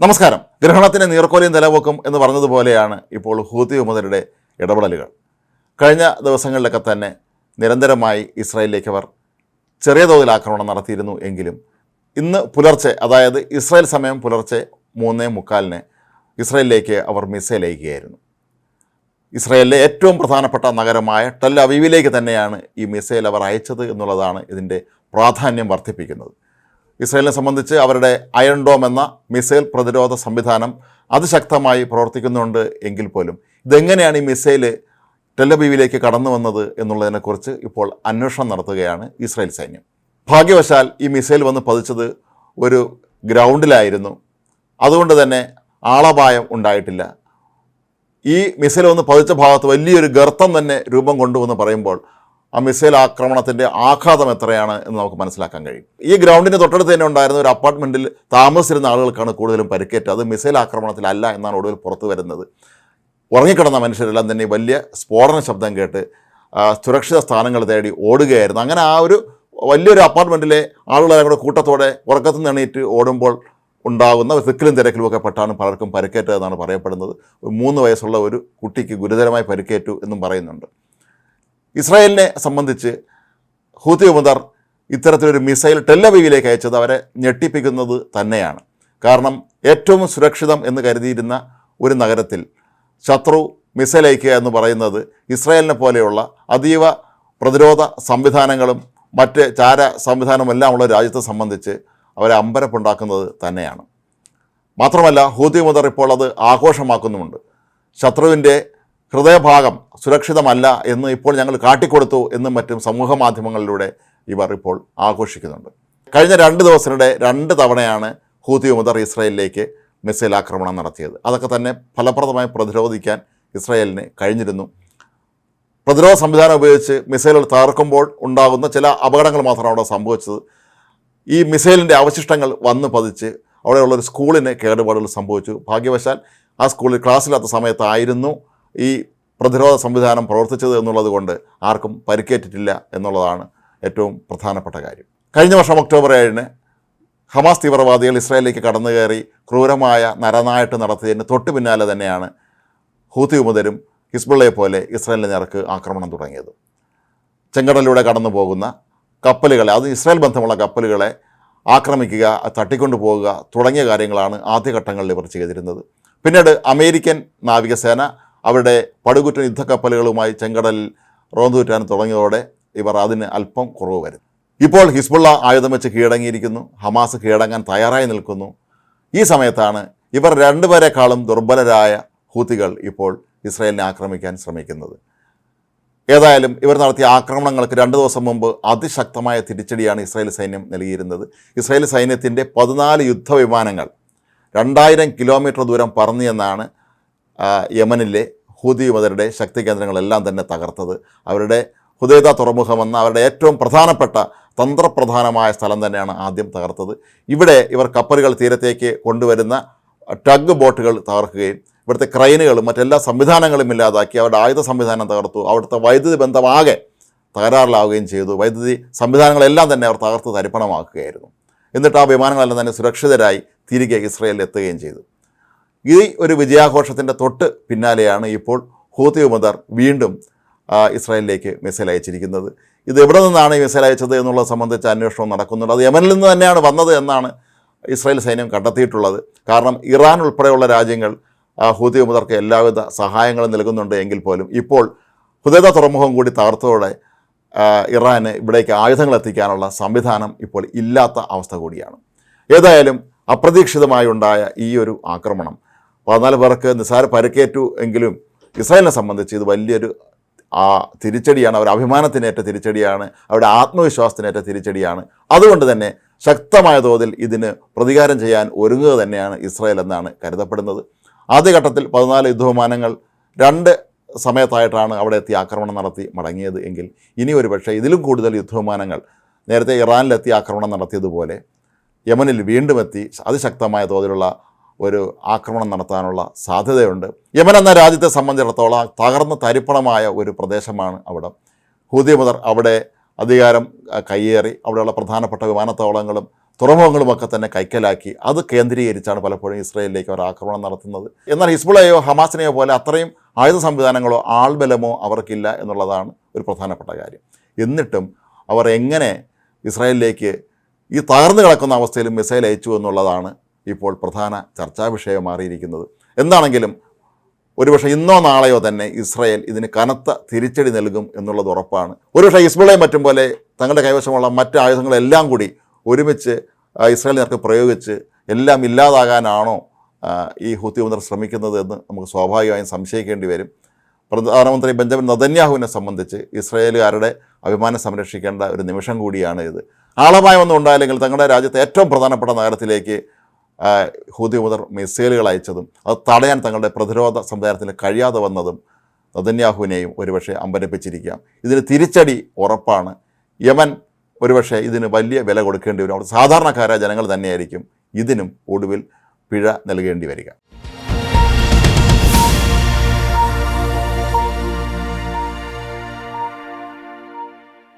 നമസ്കാരം. ഗ്രഹണത്തിന് നീർക്കോലിയും നിലവൊക്കും എന്ന് പറഞ്ഞതുപോലെയാണ് ഇപ്പോൾ ഹൂതി വിമതരുടെ ഇടപെടലുകൾ. കഴിഞ്ഞ ദിവസങ്ങളിലൊക്കെ തന്നെ നിരന്തരമായി ഇസ്രായേലിലേക്ക് അവർ ചെറിയ തോതിൽ ആക്രമണം നടത്തിയിരുന്നു എങ്കിലും ഇന്ന് പുലർച്ചെ അതായത് ഇസ്രായേൽ സമയം പുലർച്ചെ മൂന്നേ മുക്കാലിന് ഇസ്രായേലിലേക്ക് അവർ മിസൈൽ അയക്കുകയായിരുന്നു. ഇസ്രായേലിലെ ഏറ്റവും പ്രധാനപ്പെട്ട നഗരമായ ടെൽ അവീവിലേക്ക് തന്നെയാണ് ഈ മിസൈൽ അവർ അയച്ചത് എന്നുള്ളതാണ് ഇതിന്റെ പ്രാധാന്യം വർദ്ധിപ്പിക്കുന്നത്. ഇസ്രായേലിനെ സംബന്ധിച്ച് അവരുടെ അയൺ ഡോം എന്ന മിസൈൽ പ്രതിരോധ സംവിധാനം അതിശക്തമായി പ്രവർത്തിക്കുന്നുണ്ട് എങ്കിൽ പോലും. ഇതെങ്ങനെയാണ് ഈ മിസൈൽ ടെലബീവിലേക്ക് കടന്നു വന്നത് എന്നുള്ളതിനെക്കുറിച്ച് ഇപ്പോൾ അന്വേഷണം നടത്തുകയാണ് ഇസ്രായേൽ സൈന്യം. ഭാഗ്യവശാൽ ഈ മിസൈൽ വന്ന് പതിച്ചത് ഒരു ഗ്രൗണ്ടിലായിരുന്നു. അതുകൊണ്ട് തന്നെ ആളപായം ഉണ്ടായിട്ടില്ല. ഈ മിസൈൽ വന്ന് പതിച്ച ഭാഗത്ത് വലിയൊരു ഗർത്തം തന്നെ രൂപം കൊണ്ടുവന്ന് പറയുമ്പോൾ ആ മിസൈൽ ആക്രമണത്തിന്റെ ആഘാതം എത്രയാണ് എന്ന് നമുക്ക് മനസ്സിലാക്കാൻ കഴിയും. ഈ ഗ്രൗണ്ടിന് തൊട്ടടുത്ത് തന്നെ ഉണ്ടായിരുന്ന ഒരു അപ്പാർട്ട്മെന്റിൽ താമസിച്ചിരുന്ന ആളുകൾക്കാണ് കൂടുതലും പരിക്കേറ്റ് അത് മിസൈൽ ആക്രമണത്തിലല്ല എന്നാണ് ഒടുവിൽ പുറത്തു വരുന്നത്. ഉറങ്ങിക്കിടന്ന മനുഷ്യരെല്ലാം തന്നെ വലിയ സ്ഫോടന ശബ്ദം കേട്ട് സുരക്ഷിത സ്ഥാനങ്ങൾ തേടി ഓടുകയായിരുന്നു. അങ്ങനെ ആ ഒരു വലിയൊരു അപ്പാർട്ട്മെന്റിലെ ആളുകളെല്ലാം കൂടെ കൂട്ടത്തോടെ ഉറക്കത്തിൽ നിന്ന് ഓടുമ്പോൾ ഉണ്ടാകുന്ന തിക്കിലും തിരക്കിലും ഒക്കെ പെട്ടാണ് പലർക്കും പരിക്കേറ്റതെന്നാണ് പറയപ്പെടുന്നത്. മൂന്ന് വയസ്സുള്ള ഒരു കുട്ടിക്ക് ഗുരുതരമായി പരിക്കേറ്റു എന്നും പറയുന്നുണ്ട്. ഇസ്രായേലിനെ സംബന്ധിച്ച് ഹൂത്തി ഉമദർ ഇത്തരത്തിലൊരു മിസൈൽ ടെല്ലവീവിലേക്ക് അയച്ചത് അവരെ ഞെട്ടിപ്പിക്കുന്നത് തന്നെയാണ്. കാരണം ഏറ്റവും സുരക്ഷിതം എന്ന് കരുതിയിരുന്ന ഒരു നഗരത്തിൽ ശത്രു മിസൈൽ അയക്കുക എന്ന് പറയുന്നത് ഇസ്രായേലിനെ പോലെയുള്ള അതീവ പ്രതിരോധ സംവിധാനങ്ങളും മറ്റ് ചാര സംവിധാനമെല്ലാം ഉള്ള രാജ്യത്തെ സംബന്ധിച്ച് അവരെ അമ്പരപ്പുണ്ടാക്കുന്നത് തന്നെയാണ്. മാത്രമല്ല ഹൂതി മുദർ ഇപ്പോൾ അത് ആഘോഷമാക്കുന്നുമുണ്ട്. ശത്രുവിന്റെ ഹൃദയഭാഗം സുരക്ഷിതമല്ല എന്ന് ഇപ്പോൾ ഞങ്ങൾ കാട്ടിക്കൊടുത്തു എന്നും മറ്റും സമൂഹ മാധ്യമങ്ങളിലൂടെ ഇവർ ഇപ്പോൾ ആഘോഷിക്കുന്നുണ്ട്. കഴിഞ്ഞ രണ്ട് ദിവസത്തിനിടെ രണ്ട് തവണയാണ് ഹൂതി മുതർ ഇസ്രായേലിലേക്ക് മിസൈൽ ആക്രമണം നടത്തിയത്. അതൊക്കെ തന്നെ ഫലപ്രദമായി പ്രതിരോധിക്കാൻ ഇസ്രായേലിന് കഴിഞ്ഞിരുന്നു. പ്രതിരോധ സംവിധാനം ഉപയോഗിച്ച് മിസൈലുകൾ തകർക്കുമ്പോൾ ഉണ്ടാകുന്ന ചില അപകടങ്ങൾ മാത്രമാണ് അവിടെ സംഭവിച്ചത്. ഈ മിസൈലിന്റെ അവശിഷ്ടങ്ങൾ വന്ന് പതിച്ച് അവിടെയുള്ളൊരു സ്കൂളിന് കേടുപാടുകൾ സംഭവിച്ചു. ഭാഗ്യവശാൽ ആ സ്കൂളിൽ ക്ലാസ്സില്ലാത്ത സമയത്തായിരുന്നു ഈ പ്രതിരോധ സംവിധാനം പ്രവർത്തിച്ചത് എന്നുള്ളത് കൊണ്ട് ആർക്കും പരിക്കേറ്റിട്ടില്ല എന്നുള്ളതാണ് ഏറ്റവും പ്രധാനപ്പെട്ട കാര്യം. കഴിഞ്ഞ വർഷം ഒക്ടോബർ ഏഴിന് ഹമാസ് തീവ്രവാദികൾ ഇസ്രായേലിലേക്ക് കടന്നു കയറി ക്രൂരമായ നരനായിട്ട് നടത്തിയതിന് തൊട്ടു പിന്നാലെ തന്നെയാണ് ഹൂത്തി ഉമതരും ഹിസ്ബുള്ളയെ പോലെ ഇസ്രായേലിന്റെ നേർക്ക് ആക്രമണം തുടങ്ങിയത്. ചെങ്കടലിലൂടെ കടന്നു പോകുന്ന കപ്പലുകളെ അത് ഇസ്രായേൽ ബന്ധമുള്ള കപ്പലുകളെ ആക്രമിക്കുക തട്ടിക്കൊണ്ടു പോകുക തുടങ്ങിയ കാര്യങ്ങളാണ് ആദ്യഘട്ടങ്ങളിൽ ഇവർ ചെയ്തിരുന്നത്. പിന്നീട് അമേരിക്കൻ നാവികസേന അവരുടെ പടുകുറ്റൻ യുദ്ധക്കപ്പലുകളുമായി ചെങ്കടലിൽ റോന്തുറ്റാൻ തുടങ്ങിയതോടെ ഇവർ അതിന് അല്പം കുറവ് വരും. ഇപ്പോൾ ഹിസ്ബുള്ള ആയുധം വെച്ച് കീഴടങ്ങിയിരിക്കുന്നു. ഹമാസ് കീഴടങ്ങാൻ തയ്യാറായി നിൽക്കുന്നു. ഈ സമയത്താണ് ഇവർ രണ്ടുപേരെക്കാളും ദുർബലരായ ഹൂത്തികൾ ഇപ്പോൾ ഇസ്രായേലിനെ ആക്രമിക്കാൻ ശ്രമിക്കുന്നത്. ഏതായാലും ഇവർ നടത്തിയ ആക്രമണങ്ങൾക്ക് രണ്ട് ദിവസം മുമ്പ് അതിശക്തമായ തിരിച്ചടിയാണ് ഇസ്രായേൽ സൈന്യം നൽകിയിരുന്നത്. ഇസ്രായേൽ സൈന്യത്തിന്റെ പതിനാല് യുദ്ധവിമാനങ്ങൾ രണ്ടായിരം കിലോമീറ്റർ ദൂരം പറന്നു എന്നാണ് യമനിലെ ഹൂതി മതരുടെ ശക്തി കേന്ദ്രങ്ങളെല്ലാം തന്നെ തകർത്തത്. അവരുടെ ഹുദൈദ തുറമുഖമെന്ന അവരുടെ ഏറ്റവും പ്രധാനപ്പെട്ട തന്ത്രപ്രധാനമായ സ്ഥലം തന്നെയാണ് ആദ്യം തകർത്തത്. ഇവിടെ ഇവർ കപ്പലുകൾ തീരത്തേക്ക് കൊണ്ടുവരുന്ന ടഗ് ബോട്ടുകൾ തകർക്കുകയും ഇവിടുത്തെ ക്രൈനുകളും മറ്റെല്ലാ സംവിധാനങ്ങളും ഇല്ലാതാക്കി അവരുടെ ആയുധ സംവിധാനം തകർത്തു. അവിടുത്തെ വൈദ്യുതി ബന്ധമാകെ തകരാറിലാവുകയും ചെയ്തു. വൈദ്യുതി സംവിധാനങ്ങളെല്ലാം തന്നെ അവർ തകർത്ത് തരിപ്പണമാക്കുകയായിരുന്നു. എന്നിട്ട് ആ വിമാനങ്ങളെല്ലാം തന്നെ സുരക്ഷിതരായി തിരികെ ഇസ്രയേലിൽ എത്തുകയും ചെയ്തു. ഈ ഒരു വിജയാഘോഷത്തിന്റെ തൊട്ട് പിന്നാലെയാണ് ഇപ്പോൾ ഹൂത്തി ഉമദർ വീണ്ടും ഇസ്രായേലിലേക്ക് മിസൈൽ അയച്ചിരിക്കുന്നത്. ഇത് എവിടെ നിന്നാണ് ഈ മിസൈൽ അയച്ചത് എന്നുള്ളത് സംബന്ധിച്ച് അന്വേഷണം നടക്കുന്നുണ്ട്. അത് യമനിൽ നിന്ന് തന്നെയാണ് വന്നത് എന്നാണ് ഇസ്രായേൽ സൈന്യം കണ്ടെത്തിയിട്ടുള്ളത്. കാരണം ഇറാൻ ഉൾപ്പെടെയുള്ള രാജ്യങ്ങൾ ഹൂതി ഉമദർക്ക് എല്ലാവിധ സഹായങ്ങളും നൽകുന്നുണ്ട് എങ്കിൽ പോലും ഇപ്പോൾ ഹുദൈദ തുറമുഖം കൂടി തകർത്തതോടെ ഇറാന് ഇവിടേക്ക് ആയുധങ്ങൾ എത്തിക്കാനുള്ള സംവിധാനം ഇപ്പോൾ ഇല്ലാത്ത അവസ്ഥ കൂടിയാണ്. ഏതായാലും അപ്രതീക്ഷിതമായി ഉണ്ടായ ഈ ഒരു ആക്രമണം പതിനാല് പേർക്ക് നിസ്സാര പരുക്കേറ്റു എങ്കിലും ഇസ്രായേലിനെ സംബന്ധിച്ച് ഇത് വലിയൊരു ആ തിരിച്ചടിയാണ്. അവരുടെ അഭിമാനത്തിനേറ്റ തിരിച്ചടിയാണ്. അവരുടെ ആത്മവിശ്വാസത്തിനേറ്റ തിരിച്ചടിയാണ്. അതുകൊണ്ട് തന്നെ ശക്തമായ തോതിൽ ഇതിന് പ്രതികാരം ചെയ്യാൻ ഒരുങ്ങുക തന്നെയാണ് ഇസ്രായേൽ എന്നാണ് കരുതപ്പെടുന്നത്. ആദ്യഘട്ടത്തിൽ പതിനാല് യുദ്ധവിമാനങ്ങൾ രണ്ട് സമയത്തായിട്ടാണ് അവിടെ എത്തി ആക്രമണം നടത്തി മടങ്ങിയത് എങ്കിൽ ഇനി ഒരു പക്ഷേ ഇതിലും കൂടുതൽ യുദ്ധവിമാനങ്ങൾ നേരത്തെ ഇറാനിലെത്തി ആക്രമണം നടത്തിയതുപോലെ യമനിൽ വീണ്ടും എത്തി. അതിശക്തമായ തോതിലുള്ള ഒരു ആക്രമണം നടത്താനുള്ള സാധ്യതയുണ്ട്. യമൻ എന്ന രാജ്യത്തെ സംബന്ധിച്ചിടത്തോളം തകർന്ന് തരിപ്പണമായ ഒരു പ്രദേശമാണ് അവിടെ. ഹൂതി മുതർ അവിടെ അധികാരം കയ്യേറി അവിടെയുള്ള പ്രധാനപ്പെട്ട വിമാനത്താവളങ്ങളും തുറമുഖങ്ങളുമൊക്കെ തന്നെ കൈക്കലാക്കി. അത് കേന്ദ്രീകരിച്ചാണ് പലപ്പോഴും ഇസ്രയേലിലേക്ക് അവർ ആക്രമണം നടത്തുന്നത്. എന്നാൽ ഹിസ്ബുളയോ ഹമാസിനെയോ പോലെ അത്രയും ആയുധ സംവിധാനങ്ങളോ ആൾബലമോ അവർക്കില്ല എന്നുള്ളതാണ് ഒരു പ്രധാനപ്പെട്ട കാര്യം. എന്നിട്ടും അവർ എങ്ങനെ ഇസ്രായേലിലേക്ക് ഈ തകർന്നു കിടക്കുന്ന അവസ്ഥയിലും മിസൈൽ അയച്ചു എന്നുള്ളതാണ് ഇപ്പോൾ പ്രധാന ചർച്ചാ വിഷയം മാറിയിരിക്കുന്നത്. എന്താണെങ്കിലും ഒരുപക്ഷെ ഇന്നോ നാളെയോ തന്നെ ഇസ്രയേൽ ഇതിന് കനത്ത തിരിച്ചടി നൽകും എന്നുള്ളത് ഉറപ്പാണ്. ഒരുപക്ഷെ ഹിസ്ബുളയും മറ്റും പോലെ തങ്ങളുടെ കൈവശമുള്ള മറ്റ് ആയുധങ്ങളെല്ലാം കൂടി ഒരുമിച്ച് ഇസ്രായേൽ പ്രയോഗിച്ച് എല്ലാം ഇല്ലാതാകാനാണോ ഈ ഹൂത്തി മുതൽ ശ്രമിക്കുന്നത് എന്ന് നമുക്ക് സ്വാഭാവികമായും സംശയിക്കേണ്ടി വരും. പ്രധാനമന്ത്രി ബെഞ്ചമിൻ നദന്യാഹുവിനെ സംബന്ധിച്ച് ഇസ്രയേലുകാരുടെ അഭിമാനം സംരക്ഷിക്കേണ്ട ഒരു നിമിഷം കൂടിയാണ് ഇത്. ആളപായമൊന്നും ഉണ്ടായില്ലെങ്കിൽ തങ്ങളുടെ രാജ്യത്തെ ഏറ്റവും പ്രധാനപ്പെട്ട നഗരത്തിലേക്ക് ആ, ഹൂതി മുതൽ മിസൈലുകൾ അയച്ചതും അത് തടയാൻ തങ്ങളുടെ പ്രതിരോധ സംവിധാനത്തിന് കഴിയാതെ വന്നതും നദന്യാഹുവിനെയും ഒരുപക്ഷെ അമ്പരപ്പിച്ചിരിക്കാം ഇതിന് തിരിച്ചടി ഉറപ്പാണ്. യമൻ ഒരുപക്ഷെ ഇതിന് വലിയ വില കൊടുക്കേണ്ടി വരും. അവിടെ സാധാരണക്കാരായ ജനങ്ങൾ തന്നെയായിരിക്കും ഇതിനും ഒടുവിൽ പിഴ നൽകേണ്ടി വരിക.